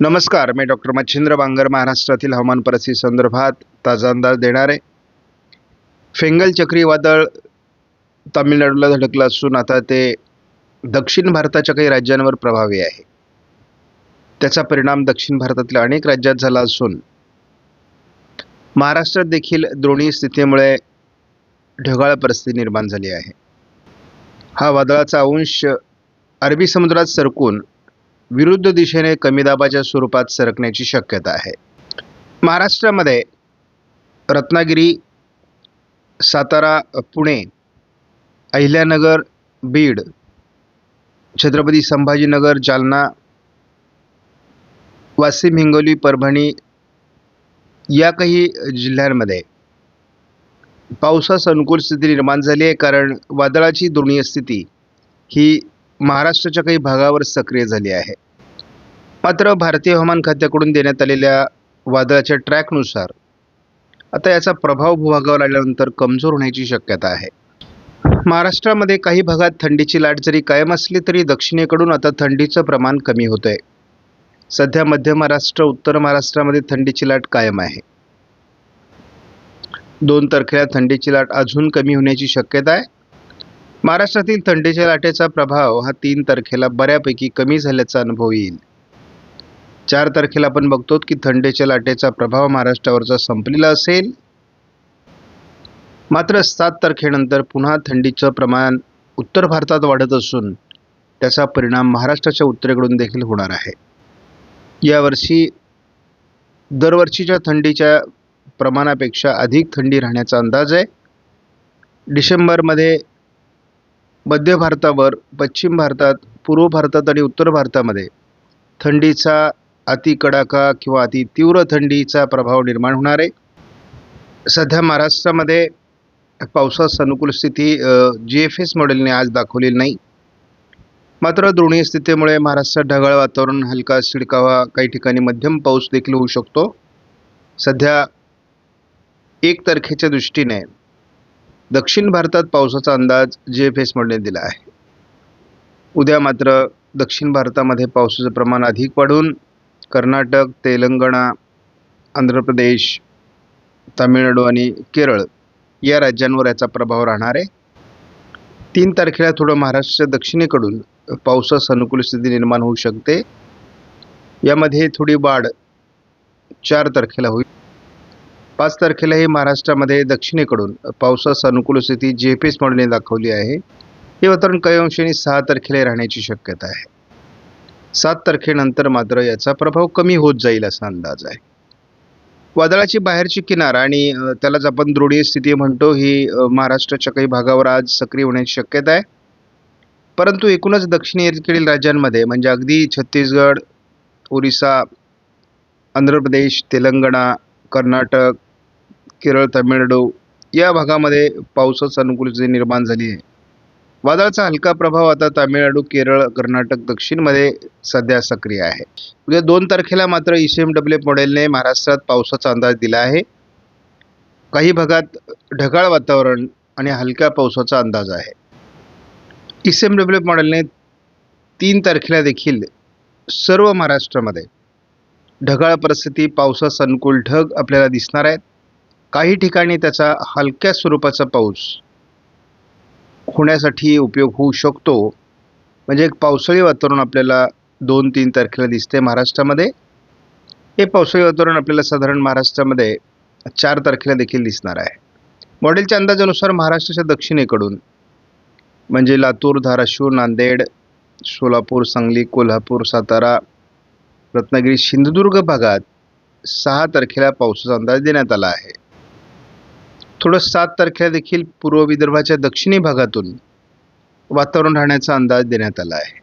नमस्कार मी डॉक्टर मच्छिंद्र बांगर महाराष्ट्रातील हवामान परिस्थिती संदर्भात ताजा अंदाज देणार. आहे फेंगल चक्रीवादळ तामिळनाडूला धडकलं असून आता ते दक्षिण भारताच्या काही राज्यांवर प्रभावी आहे. त्याचा परिणाम दक्षिण भारतातल्या अनेक राज्यात झाला असून महाराष्ट्रात देखील द्रोणी स्थितीमुळे ढगाळ परिस्थिती निर्माण झाली आहे. हा वादळाचा अंश अरबी समुद्रात सरकून विरुद्ध दिशेने कमी दाबाच्या स्वरूपात सरकण्याची शक्यता आहे. महाराष्ट्रामध्ये रत्नागिरी सातारा पुणे अहिल्यानगर बीड छत्रपती संभाजीनगर जालना वाशिम हिंगोली परभणी या काही जिल्ह्यांमध्ये पावसास अनुकूल स्थिती निर्माण झाली आहे. कारण वादळाची दुर्णीय स्थिती ही महाराष्ट्राच्या काही भागावर सक्रिय झाली आहे. मात्र भारतीय हवामान खात्याकडून देण्यात आलेल्या वादळाच्या ट्रॅकनुसार आता याचा प्रभाव भूभागावर आल्यानंतर कमजोर होण्याची शक्यता आहे. महाराष्ट्रामध्ये काही भागात थंडीची लाट जरी कायम असली तरी दक्षिणेकडून आता थंडीचं प्रमाण कमी होत आहे सध्या मध्य महाराष्ट्र उत्तर महाराष्ट्रामध्ये थंडीची लाट कायम आहे. दोन तारखेला थंडीची लाट अजून कमी होण्याची शक्यता आहे. महाराष्ट्रातील थंडीच्या लाटेचा प्रभाव हा तीन तारखेला बऱ्यापैकी कमी झाल्याचा अनुभव येईल. चार तारखेला आपण बघतो की थंडीच्या लाटेचा प्रभाव महाराष्ट्रावरचा संपलेला असेल. मात्र सात तारखेनंतर पुन्हा थंडीचं प्रमाण उत्तर भारतात वाढत असून त्याचा परिणाम महाराष्ट्राच्या उत्तरेकडून देखील होणार आहे. यावर्षी दरवर्षीच्या थंडीच्या प्रमाणापेक्षा अधिक थंडी राहण्याचा अंदाज आहे. डिसेंबरमध्ये मध्य भारतावर पश्चिम भारतात पूर्व भारतात आणि उत्तर भारतामध्ये थंडीचा अति कडाका किंवा अति तीव्र थंडीचा प्रभाव निर्माण होणार आहे. सध्या महाराष्ट्रामध्ये पावसास अनुकूल स्थिती जी एफ एस मॉडेलने आज दाखवलेली नाही. मात्र द्रोणीय स्थितीमुळे महाराष्ट्रात ढगाळ वातावरण हलका शिडकावा काही ठिकाणी मध्यम पाऊस देखील होऊ शकतो. सध्या एक तारखेच्या दृष्टीने दक्षिण भारतात पावसाचा अंदाज जे एफ एस मॉडेलने दिला आहे. उद्या मात्र दक्षिण भारतामध्ये पावसाचं प्रमाण अधिक वाढून कर्नाटक तेलंगणा आंध्र प्रदेश तामिळनाडू आणि केरळ या राज्यांवर याचा प्रभाव राहणार आहे. तीन तारखेला थोडं महाराष्ट्र दक्षिणेकडून पावसास अनुकूल स्थिती निर्माण होऊ शकते. यामध्ये थोडी वाढ चार तारखेला होईल. पाच तारखेला ही महाराष्ट्रामध्ये दक्षिणेकडून पावसास अनुकूल स्थिती जे एफ एस मॉडेलने दाखवली आहे. हे वातावरण काही अंशाने सहा तारखेला राहण्याची शक्यता आहे. सात तारखेनंतर मात्र याचा प्रभाव कमी होत जाईल असा अंदाज आहे. वादळाची बाहेरची किनार आणि त्यालाच आपण द्रोडीय स्थिती म्हणतो ही महाराष्ट्राच्या काही भागावर आज सक्रिय होण्याची शक्यता आहे. परंतु एकूणच दक्षिणेकडील राज्यांमध्ये म्हणजे अगदी छत्तीसगड ओरिसा आंध्र प्रदेश तेलंगणा कर्नाटक केरळ तामिळनाडू या भागामध्ये पावसाचं अनुकूल निर्माण झाली आहे. वादळाचा हलका प्रभाव आता तामिळनाडू केरळ कर्नाटक दक्षिणमध्ये सध्या सक्रिय आहे. उद्या दोन तारखेला मात्र ई सी एम डब्ल्यू मॉडेलने महाराष्ट्रात पावसाचा अंदाज दिला आहे. काही भागात ढगाळ वातावरण आणि हलक्या पावसाचा अंदाज आहे. ई सी एम डब्ल्यू मॉडेलने तीन तारखेला देखील सर्व महाराष्ट्रामध्ये ढगाळ परिस्थिती पावसास अनुकूल ढग आपल्याला दिसणार आहेत. काही ठिकाणी त्याचा हलक्या स्वरूपाचा पाऊस होण्यासाठी उपयोग होऊ शकतो. म्हणजे एक पावसाळी वातावरण आपल्याला दोन तीन तारखेला दिसते महाराष्ट्रामध्ये. हे पावसाळी वातावरण आपल्याला साधारण महाराष्ट्रामध्ये चार तारखेला देखील दिसणार आहे. मॉडेलच्या अंदाजानुसार महाराष्ट्राच्या दक्षिणेकडून म्हणजे लातूर धाराशिव नांदेड सोलापूर सांगली कोल्हापूर सातारा रत्नागिरी सिंधुदुर्ग भागात सहा तारखेला पावसाचा अंदाज देण्यात आला आहे. थोडं सात तारखेला देखील पूर्व विदर्भाच्या दक्षिणी भागातून वातावरण राहण्याचा अंदाज देण्यात आला आहे.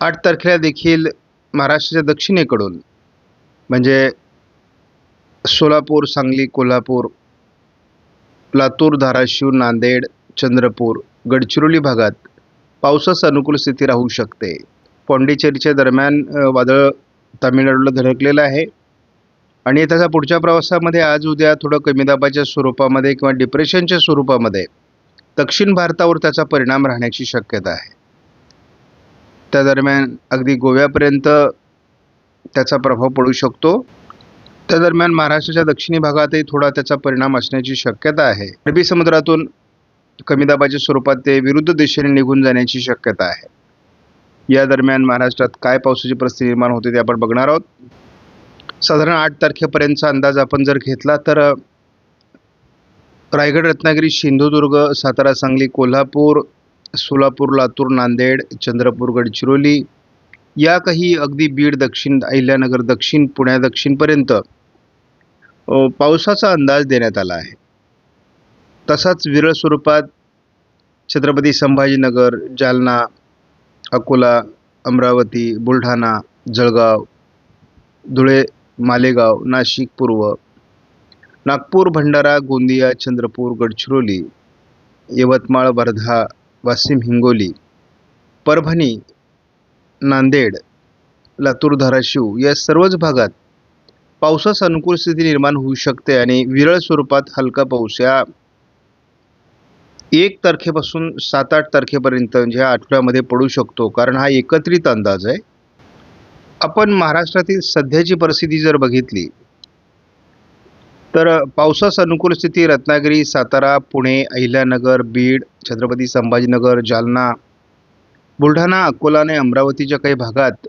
आठ तारखेला देखील महाराष्ट्राच्या दक्षिणेकडून म्हणजे सोलापूर सांगली कोल्हापूर लातूर धाराशिव नांदेड चंद्रपूर गडचिरोली भागात पावसास अनुकूल स्थिती राहू शकते. पॉंडिचेरीच्या दरम्यान वादळ तामिळनाडूला धडकलेलं आहे. आणि त्याचा पुढच्या प्रवासामध्ये आज उद्या थोडं कमी दाबाच्या स्वरूपामध्ये किंवा डिप्रेशनच्या स्वरूपामध्ये दक्षिण भारतावर त्याचा परिणाम राहण्याची शक्यता आहे. त्या दरम्यान अगदी गोव्यापर्यंत त्याचा प्रभाव पडू शकतो. त्या दरम्यान महाराष्ट्राच्या दक्षिणी भागातही थोडा त्याचा परिणाम असण्याची शक्यता आहे. अरबी समुद्रातून कमी दाबाच्या स्वरूपात ते विरुद्ध दिशेने निघून जाण्याची शक्यता आहे. या दरम्यान महाराष्ट्रात काय पावसाची परिस्थिती निर्माण होते ते आपण बघणार आहोत. साधारण आठ तारखेपर्यंतचा अंदाज आपण जर घेतला तर रायगड रत्नागिरी सिंधुदुर्ग सातारा सांगली कोल्हापूर सोलापूर लातूर नांदेड चंद्रपूर गडचिरोली या काही अगदी बीड दक्षिण अहिल्यानगर दक्षिण पुण्या दक्षिणपर्यंत पावसाचा अंदाज देण्यात आला आहे. तसाच विरळ स्वरूपात छत्रपती संभाजीनगर जालना अकोला अमरावती बुलढाणा जळगाव धुळे मालेगाव नाशिक पूर्व. नागपूर भंडारा गोंदिया चंद्रपूर गडचिरोली यवतमाळ वर्धा वाशिम हिंगोली परभणी नांदेड लातूर धाराशिव या सर्वच भागात पावसास अनुकूल स्थिती निर्माण होऊ शकते आणि विरळ स्वरूपात हलका पाऊस या एक तारखेपासून सात आठ तारखेपर्यंत म्हणजे आठवड्यामध्ये पडू शकतो कारण हा एकत्रित अंदाज आहे. आपण महाराष्ट्रातील सध्याची परिस्थिती जर बघितली तर पावसास अनुकूल स्थिती रत्नागिरी सातारा पुणे अहिल्यानगर बीड छत्रपती संभाजीनगर जालना बुलढाणा अकोला आणि अमरावतीच्या काही भागात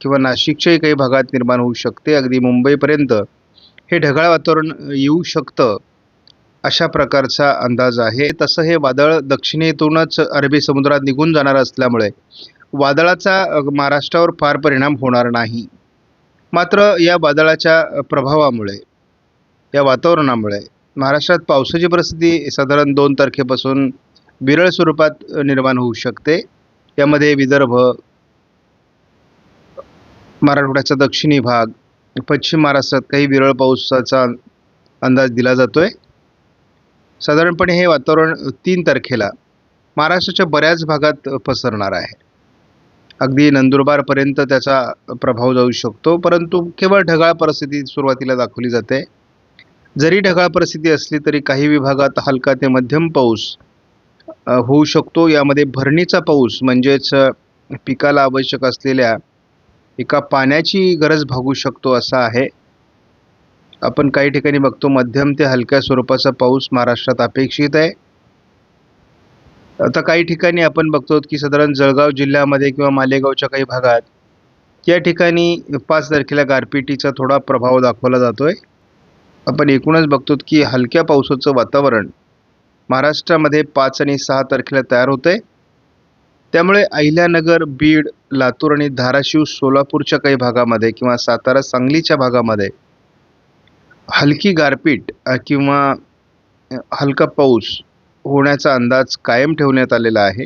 किंवा नाशिकच्याही काही भागात निर्माण होऊ शकते. अगदी मुंबईपर्यंत हे ढगाळ वातावरण येऊ शकतं अशा प्रकारचा अंदाज आहे. तसं हे वादळ दक्षिणेतूनच अरबी समुद्रात निघून जाणार असल्यामुळे वादळाचा महाराष्ट्रावर फार परिणाम होणार नाही. मात्र या वादळाच्या प्रभावामुळे या वातावरणामुळे महाराष्ट्रात पावसाची परिस्थिती साधारण दोन तारखेपासून विरळ स्वरूपात निर्माण होऊ शकते. यामध्ये विदर्भ मराठवाड्याचा दक्षिणी भाग पश्चिम महाराष्ट्रात काही विरळ पावसाचा अंदाज दिला जातो आहे साधारणपणे हे वातावरण तीन तारखेला महाराष्ट्राच्या बऱ्याच भागात पसरणार आहे. अगदी नंदुरबारपर्यंत त्याचा प्रभाव जाऊ शकतो. परंतु केवळ ढगाळ परिस्थिती सुरुवातीला दाखवली जाते. जरी ढगाळ परिस्थिती असली तरी काही विभागात हलका ते मध्यम पाऊस होऊ शकतो. यामध्ये भरणीचा पाऊस म्हणजेच पिकाला आवश्यक असलेल्या एका पाण्याची गरज भागू शकतो असा आहे. आपण काही ठिकाणी बघतो मध्यम ते हलक्या स्वरूपाचा पाऊस महाराष्ट्रात अपेक्षित आहे. आता काही ठिकाणी आपण बघतो की साधारण जळगाव जिल्ह्यामध्ये किंवा मालेगावच्या काही भागात या ठिकाणी पाच तारखेला गारपिटीचा थोडा प्रभाव दाखवला जातो आहे आपण एकूणच बघतो की हलक्या पावसाचं वातावरण महाराष्ट्रामध्ये पाच आणि सहा तारखेला तयार होतंय. त्यामुळे अहिल्यानगर बीड लातूर आणि धाराशिव सोलापूरच्या काही भागामध्ये किंवा सातारा सांगलीच्या भागामध्ये हलकी गारपीट किंवा हलका पाऊस होण्याचा अंदाज कायम ठेवण्यात आलेला आहे.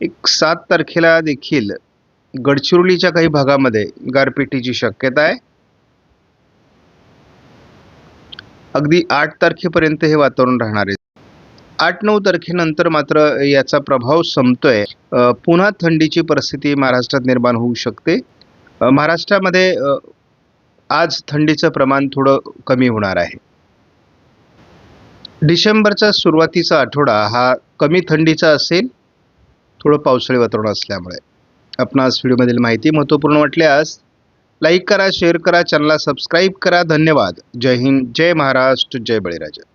एक सात तारखेला देखील गडचिरोलीच्या काही भागामध्ये गारपिटीची शक्यता आहे. अगदी आठ तारखेपर्यंत हे वातावरण राहणार आहे. आठ नऊ तारखेनंतर मात्र याचा प्रभाव संपतोय. पुन्हा थंडीची परिस्थिती महाराष्ट्रात निर्माण होऊ शकते. महाराष्ट्रामध्ये आज थंडीचं प्रमाण थोडं कमी होणार आहे. डिसेंबरचा सुरुवातीचा आठवडा हा कमी थंडीचा असेल थोडं पावसाळी वातावरण असल्यामुळे. आपणास व्हिडिओमधील माहिती महत्त्वपूर्ण वाटल्यास लाईक करा शेअर करा चॅनलला सबस्क्राईब करा. धन्यवाद. जय हिंद जय महाराष्ट्र जय बळीराजा.